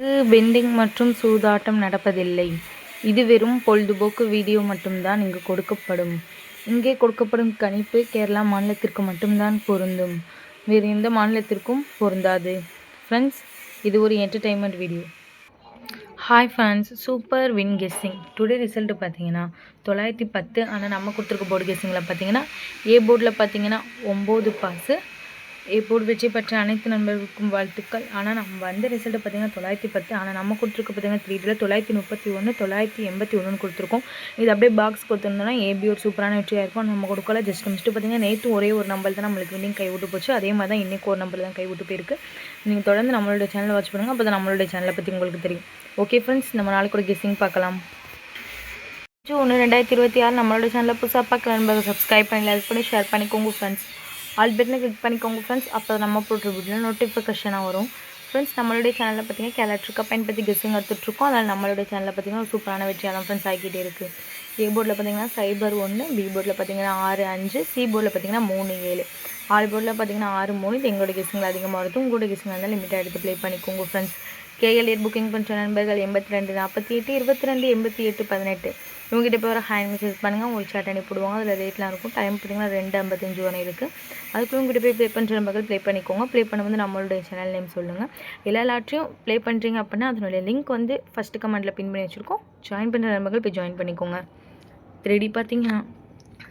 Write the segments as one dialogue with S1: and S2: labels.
S1: இது பெண்டிங் மற்றும் சூதாட்டம் நடப்பதில்லை. இது வெறும் பொழுதுபோக்கு வீடியோ மட்டும்தான் இங்கு கொடுக்கப்படும். இங்கே கொடுக்கப்படும் கணிப்பு கேரளா மாநிலத்திற்கு மட்டும்தான் பொருந்தும். வேறு எந்த மாநிலத்திற்கும் பொருந்தாது. ஃப்ரெண்ட்ஸ் இது ஒரு entertainment video hi friends super win guessing today result பார்த்தீங்கன்னா தொள்ளாயிரத்தி பத்து. ஆனால் நம்ம கொடுத்துருக்க போர்டு கெஸ்ஸிங்கில் பார்த்தீங்கன்னா ஏ போர்டில் பார்த்தீங்கன்னா ஒம்பது பாஸு போர்டு வெற்றி பெற்ற அனைத்து நண்பர்களுக்கும் வாழ்த்துக்கள். ஆனால் நம்ம வந்த ரிசல்ட்டு பார்த்தீங்கன்னா தொள்ளாயிரத்தி பத்து. ஆனால் நம்ம கொடுத்துருக்க பார்த்தீங்கன்னா த்ரீ டியில் தொள்ளாயிரத்தி முப்பத்தி ஒன்று தொள்ளாயிரத்தி எண்பத்தி ஒன்றுன்னு கொடுத்துருக்கோம். இது அப்படியே பாக்ஸ் கொடுத்துருந்தோம்னா ஏபி ஒரு சூப்பரான வெற்றியாக இருக்கும். நம்ம கொடுக்கல. ஜஸ்ட் மிஸ்ட்டு பார்த்தீங்கன்னா நேற்று ஒரே ஒரு நம்பர் தான் நம்மளுக்கு வின்னிங் கை விட்டு போச்சு. அதே மாதிரி தான் இன்றைக்கி ஒரு நம்பர் தான் கை விட்டு போயிருக்கு. நீங்கள் தொடர்ந்து நம்மளோட சேனலை வாட்ச் பண்ணுங்கள் அப்போ தான் நம்மளோட சேனலை பற்றி உங்களுக்கு தெரியும். ஓகே ஃப்ரெண்ட்ஸ் நம்ம நாளைக்கு ஒரு கெஸ்ஸிங் பார்க்கலாம். ஒன்று ரெண்டாயிரத்தி இருபத்தி ஆறு. நம்மளோட சேனலில் புதுசாக பார்க்க நண்பர்கள் சப்ஸ்கிரைப் பண்ணி லைக் பண்ணி ஷேர் பண்ணிக்கோங்க ஃப்ரெண்ட்ஸ் ஆல் பட்டனை கிளிக் பண்ணிக்கோங்க ஃப்ரெண்ட்ஸ் அப்போ நம்ம போட்டு வீடியோ நோட்டிஃபிகேஷனாக வரும். ஃப்ரெண்ட்ஸ் நம்மளுடைய சேனலில் பார்த்தீங்கன்னா கேலக்ட்ரிக்கா பயன்படுத்தி கெஸ்ஸிங் எடுத்துகிட்ருக்கோம் அதனால் நம்மளுடைய சேனலில் பார்த்தீங்கன்னா ஒரு சூப்பரான வெற்றியாக ஃப்ரெண்ட்ஸ் ஆகிக்கிட்டே இருக்குது ஏ போர்டில் பார்த்தீங்கன்னா சைபர் ஒன்று பி போர்டில் பார்த்தீங்கன்னா ஆறு அஞ்சு சி போர்டில் பார்த்தீங்கன்னா மூணு ஏழு. ஆல் போர்டில் பார்த்தீங்கன்னா ஆறு மூணு. இது எங்களோட கெஸ்ஸிங்கில் அதிகமாக வருது உங்களோட கெஸ்ஸிங் இருந்தால் லிமிட்டாக எடுத்து ப்ளே பண்ணிக்கோங்க ஃப்ரெண்ட்ஸ் கேஎல்ஏர் புக்கிங் பண்ணுற நண்பர்கள் எண்பத்தி ரெண்டு நாற்பத்தி எட்டு இருபத்தி ரெண்டு எண்பத்தி எட்டு பதினெட்டு. இவங்ககிட்ட போய் ஒரு ஹேண்ட் மெசேஜ் பண்ணுங்கள் உங்களுக்கு சேட் அனுப்பிவிடுவாங்க. அதில் ரேட்லாம் இருக்கும். டைம் பார்த்தீங்கன்னா ரெண்டு ஐம்பத்தஞ்சு வரை இருக்குது அதுக்குள்ள உங்கள்கிட்ட போய் ப்ளே பண்ணுற நண்பர்கள் ப்ளே பண்ணிக்கோங்க. ப்ளே பண்ணும்போது நம்மளுடைய சேனல் நேம் சொல்லுங்கள் எல்லா லாட்ரியும் ப்ளே பண்ணுறீங்க அப்படின்னா அதனுடைய லிங்க் வந்து ஃபஸ்ட்டு கமெண்ட்டில் பின் பண்ணி வச்சுருக்கோம். ஜாயின் பண்ணுற நண்பர்கள் போய் ஜாயின் பண்ணிக்கோங்க. த்ரீடி பார்த்தீங்கன்னா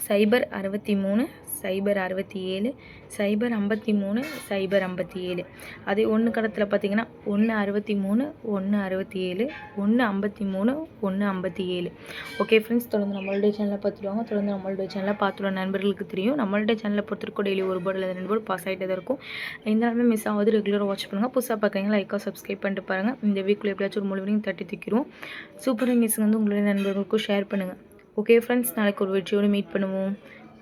S1: சைபர் அறுபத்தி மூணு சைபர் அறுபத்தி ஏழு சைபர் ஐம்பத்தி மூணு சைபர் ஐம்பத்தி ஏழு அதே ஒன்று கடத்தில் பார்த்தீங்கன்னா ஒன்று அறுபத்தி மூணு ஒன்று அறுபத்தி ஏழு ஒன்று ஐம்பத்தி மூணு ஒன்று ஐம்பத்தி ஏழு ஓகே ஃப்ரெண்ட்ஸ் தொடர்ந்து நம்மளுடைய சேனலை பார்த்துருவாங்க தொடர்ந்து நம்மளுடைய சேனலை பார்த்துள்ள நண்பர்களுக்கு தெரியும். நம்மளுடைய சேனலை பொறுத்திருக்கோம் டெய்லி ஒரு போர்டு இல்லை ரெண்டு போர்டு பாஸ் ஆகிட்டு தான் இருக்கும். இந்த நாளுமே மிஸ் ஆகுது. ரெகுலராக வாட்ச் பண்ணுங்கள் புதுசாக பார்க்குறீங்க லைக்காக சப்ஸ்கிரைப் பண்ணிட்டு பாருங்கள் இந்த வீக்கில் எப்படியாச்சும் ஒரு முழுவதையும் தட்டி தூக்கிடுவோம். சூப்பர் மிஸ் வந்து உங்களுடைய நண்பர்களுக்கும் ஷேர் பண்ணுங்கள் ஓகே ஃப்ரெண்ட்ஸ் நாளைக்கு ஒரு வெற்றியோடு மீட் பண்ணுவோம்.